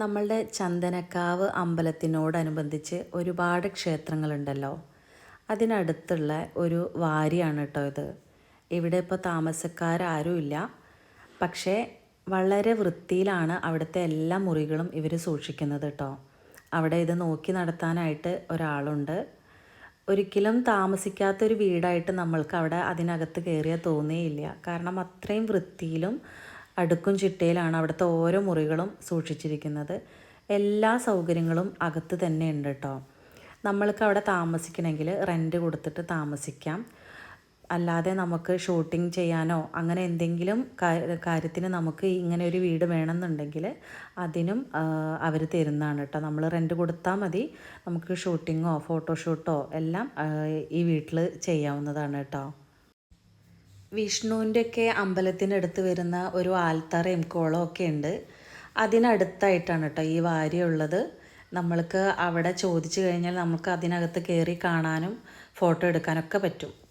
നമ്മളുടെ ചന്ദനക്കാവ് അമ്പലത്തിനോടനുബന്ധിച്ച് ഒരുപാട് ക്ഷേത്രങ്ങളുണ്ടല്ലോ. അതിനടുത്തുള്ള ഒരു വാരിയാണ് കേട്ടോ ഇത്. ഇവിടെ ഇപ്പോൾ താമസക്കാരാരുമില്ല. പക്ഷേ വളരെ വൃത്തിയിലാണ് അവിടുത്തെ എല്ലാ മുറികളും ഇവർ സൂക്ഷിക്കുന്നത് കേട്ടോ അവിടെ ഇത് നോക്കി നടത്താനായിട്ട് ഒരാളുണ്ട്. ഒരിക്കലും താമസിക്കാത്തൊരു വീടായിട്ട് നമ്മൾക്ക് അവിടെ അതിനകത്ത് കയറിയാൽ തോന്നിയില്ല. കാരണം അത്രയും വൃത്തിയിലും അടുക്കും ചിട്ടയിലാണ് അവിടുത്തെ ഓരോ മുറികളും സൂക്ഷിച്ചിരിക്കുന്നത്. എല്ലാ സൗകര്യങ്ങളും അകത്ത് തന്നെ ഉണ്ട് കേട്ടോ നമ്മൾക്ക് അവിടെ താമസിക്കണമെങ്കിൽ റെന്റ് കൊടുത്തിട്ട് താമസിക്കാം. അല്ലാതെ നമുക്ക് ഷൂട്ടിംഗ് ചെയ്യാനോ അങ്ങനെ എന്തെങ്കിലും കാര്യത്തിന് നമുക്ക് ഇങ്ങനെ ഒരു വീട് വേണമെന്നുണ്ടെങ്കിൽ അതിനും അവർ തരുന്നതാണ് കേട്ടോ നമ്മൾ റെന്റ് കൊടുത്താൽ മതി. നമുക്ക് ഷൂട്ടിങ്ങോ ഫോട്ടോഷൂട്ടോ എല്ലാം ഈ വീട്ടിൽ ചെയ്യാവുന്നതാണ് കേട്ടോ വിഷ്ണുവിന്റെയൊക്കെ അമ്പലത്തിനടുത്ത് വരുന്ന ഒരു ആൽത്തറയും കുളവും ഒക്കെ ഉണ്ട്. അതിനടുത്തായിട്ടാണ് കേട്ടോ ഈ വാരിയുള്ളത്. നമ്മൾക്ക് അവിടെ ചോദിച്ചു കഴിഞ്ഞാൽ നമുക്ക് അതിനകത്ത് കയറി കാണാനും ഫോട്ടോ എടുക്കാനൊക്കെ പറ്റും.